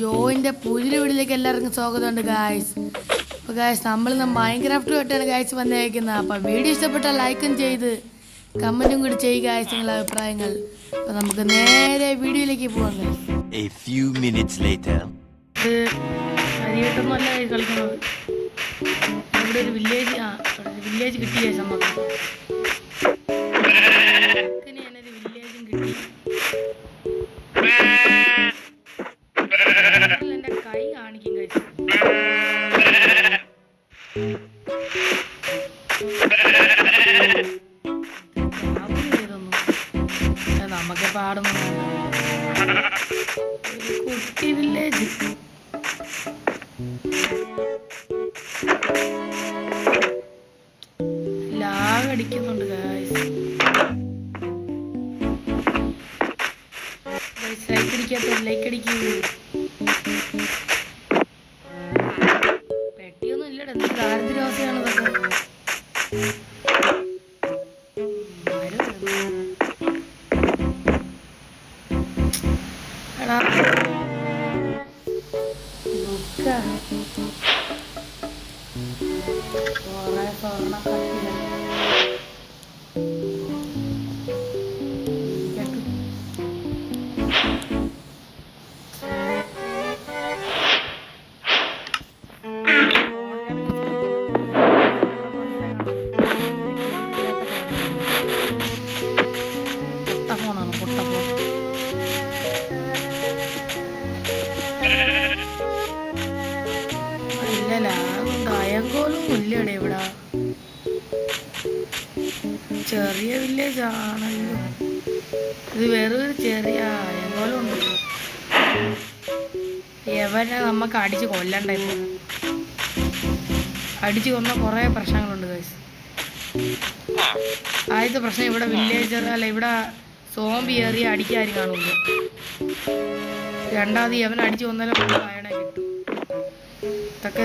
ജോയിന്റെ പുതിയ വീട്ടിലേക്ക് എല്ലാവർക്കും സ്വാഗതമുണ്ട് ഗായ്സ് അപ്പോൾ ഗായ്സ് നമ്മൾ മൈൻക്രാഫ്റ്റുമായിട്ടാണ് ഗായ്സ് വന്നേക്കുന്നത്. അപ്പോൾ വീഡിയോ ഇഷ്ടപ്പെട്ട ലൈക്കും ചെയ്ത് കമന്റും കൂടി ചെയ്യുക ഗായ്സ് നിങ്ങളുടെ അഭിപ്രായങ്ങൾ. അപ്പോൾ നമുക്ക് നേരെ വീഡിയോയിലേക്ക് പോകാം guys A few minutes later. ഇത് അരിയട്ടൊന്നുമല്ല ഈ കളിക്കുന്നത്. ഇവിടെ ഒരു വില്ലേജ് ആ വില്ലേജ് കിട്ടി ഗായ്സ് പാടുന്നു. കുട്ടി വില്ലേജ്. ലാഗ് അടിക്കുന്നുണ്ട് ഗായ്സ് ലൈക്ക് അടിക്കാത്ത ലൈക്ക് അടിക്കൂ. എടാ അയങ്കോലും ഇല്ലടെ ഇവിടെ. ചെറിയ വില്ലേജ് ആണല്ലോ ഇത് വേറൊരു ചെറിയ അയങ്കോലും ഉണ്ട് എവനെ നമുക്ക് അടിച്ച് കൊല്ലണ്ട അടിച്ച് കൊന്ന കുറേ പ്രശ്നങ്ങളുണ്ട് ഗൈസ് ആദ്യത്തെ പ്രശ്നം ഇവിടെ വില്ലേജർ അല്ല ഇവിടെ സോംബി ഏറിയ അടിക്കാരും കാണുന്നു രണ്ടാമത് അവൻ അടിച്ചു കൊന്നാലും അയണെ കിട്ടും. ഇതൊക്കെ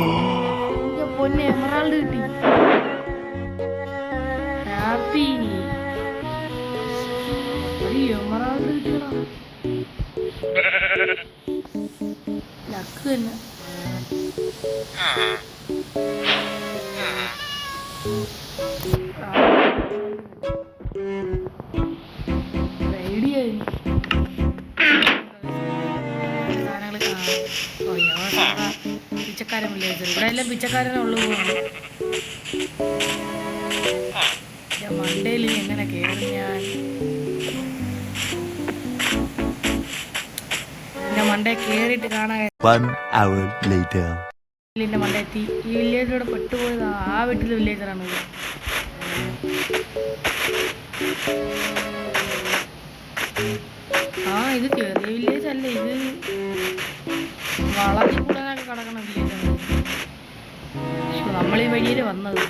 എമറാൾഡ് കിട്ടിയടാ ലക്ക് തന്നെ റെഡിയായി സാധനങ്ങൾ ഓ യോസാ പിച്ചക്കാരൻ വില്ലേജ് ഇവിടെ എല്ലാം പിച്ചക്കാരനെ ഞാൻ മണ്ടയിൽ എങ്ങനെ കയറി ഞാൻ. കേറിട്ട് കയറിയിട്ട് കാണാൻ later. എന്റെ മണ്ടയെത്തി ഈ വില്ലേജിലൂടെ പെട്ടുപോയത് ആ വീട്ടിലെ വില്ലേജറാണ് ഇത്. ആ ഇത് ചെറിയ വില്ലേജ് അല്ല ഇത് വളർത്തി കൂടാനൊക്കെ കിടക്കണ വില്ലേജാണ് നമ്മൾ ഈ വഴിയിൽ വന്നത്.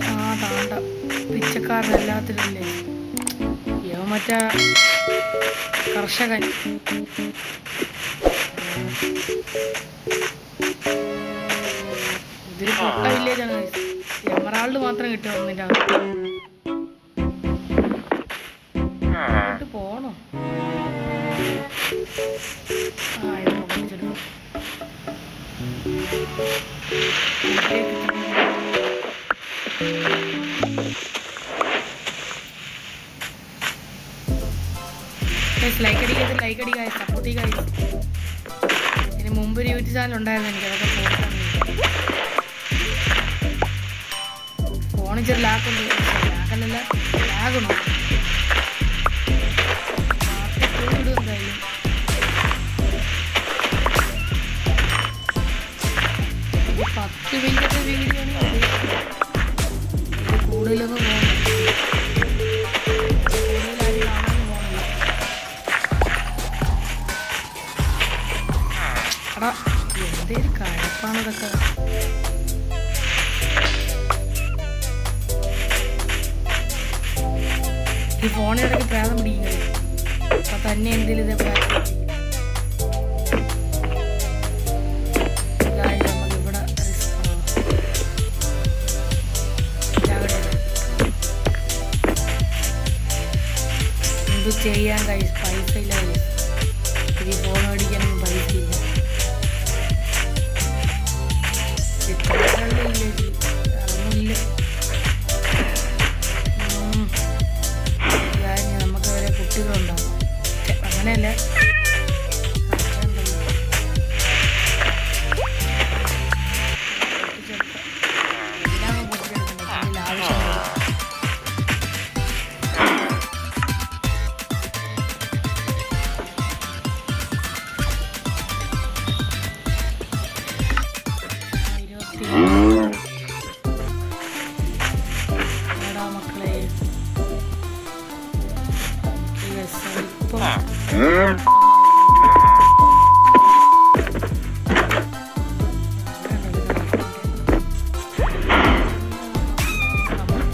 അവിടെ ആ താണ്ട പിച്ചക്കാരൻ യോ മറ്റേ കർഷകൻ. ഇതൊരു പൊട്ട വില്ലേജാണ് എമറാൾഡ് മാത്രം കിട്ടും വന്നില്ല പോണോ? ആ ഇത് പൊട്ടിച്ചെടുക്കും ലൈക്ക് അടിക്കാത്ത ലൈക്ക് അടിക്കാതെ സപ്പോർട്ട് ചെയ്യുക ഇതിന് മുമ്പ് ഒരു യൂട്യൂബ് ചാനൽ ഉണ്ടായിരുന്നു എനിക്ക് അതൊക്കെ ഫോണിൽ ചെറിയ ലാക്കുണ്ട് ലാക്കല്ലല്ല ഒരു പത്ത് മിനിറ്റത്തെ വീഡിയോ ആണ് കൂടുതലൊന്നും എടാ എന്തേലും കഴപ്പാണ് ഇതൊക്കെ. ഈ ഫോണിടയ്ക്ക് പ്രാതം പിടിക്കുന്നത് അപ്പൊ തന്നെ എന്തെങ്കിലും ഇതേ പ്രായം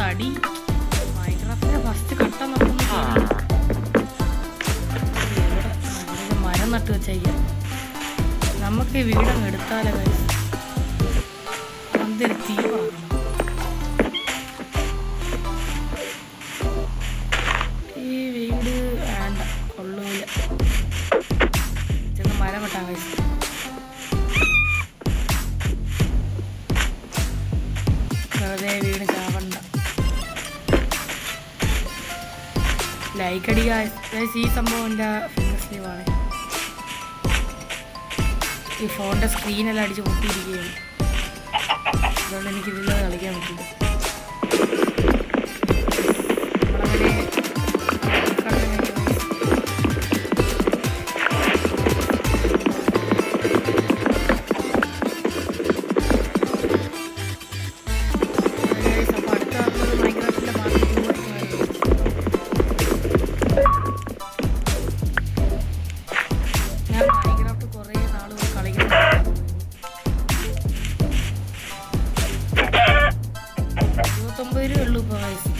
തടി. ഫസ്റ്റ് നമുക്ക് മരം നട്ട് വെച്ചേക്കാം. നമുക്ക് ഈ വീടങ്ങ് എടുത്താലോ എന്തൊരു ലൈക്ക് ഈ സംഭവം എന്റെ ഫിംഗർ സ്ലീവാണ് ഈ ഫോണിന്റെ സ്ക്രീനെല്ലാം അടിച്ച് പൊട്ടിയിരിക്കുകയാണ്. അതുകൊണ്ട് എനിക്ക് ഇതില്ലാതെ കളിക്കാൻ പറ്റില്ല. ഇപ്പോൾ വയസ്സ്.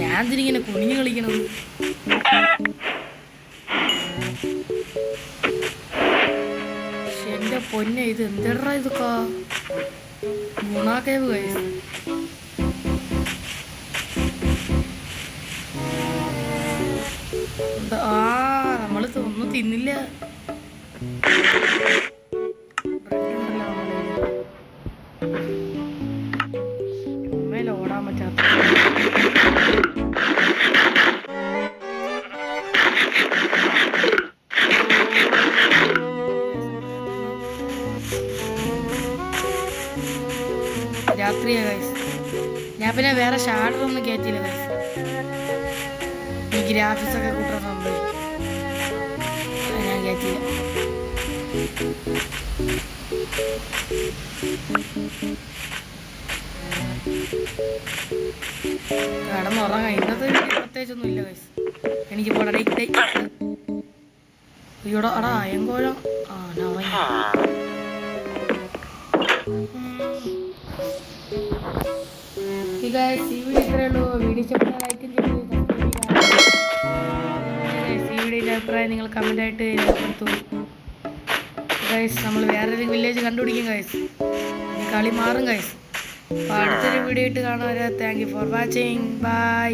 ഞാൻ ഇതിനിങ്ങനെ കുനിഞ്ഞു കളിക്കണത്? ശ്ശെ, എന്റെ പൊന്നെ ഇത് എന്തെടാ ഇതൊക്കെ? വയസ്സ് എന്താ ആ നമ്മൾ ഒന്നും തിന്നില്ല. ഗ്രാഫിക്സ് ഒക്കെ കൂട്ടുന്ന സംഭവം. ഞാൻ കടന്നുറങ്ങാം ഇന്നത്തെ പ്രത്യേകിച്ചൊന്നും ഇല്ല ഗൈസ് എനിക്ക് പോടേ അയ്യോടാ അടാ അയങ്കോഴം ആ ഞാൻ ഉറങ്ങി ഈ ഈ വീഡിയോ ഇത്രയേ വീഡിയോ ഇഷ്ടപ്പെട്ട ഈ അഭിപ്രായം നിങ്ങൾ കമന്റായിട്ട് രേഖപ്പെടുത്തു. ഗൈസ് നമ്മൾ വേറൊരു വില്ലേജ് കണ്ടുപിടിക്കും ഗൈസ് കളി മാറും ഗൈസ് അപ്പോൾ അടുത്തൊരു വീഡിയോ ഇട്ട് കാണാൻ thank you for watching bye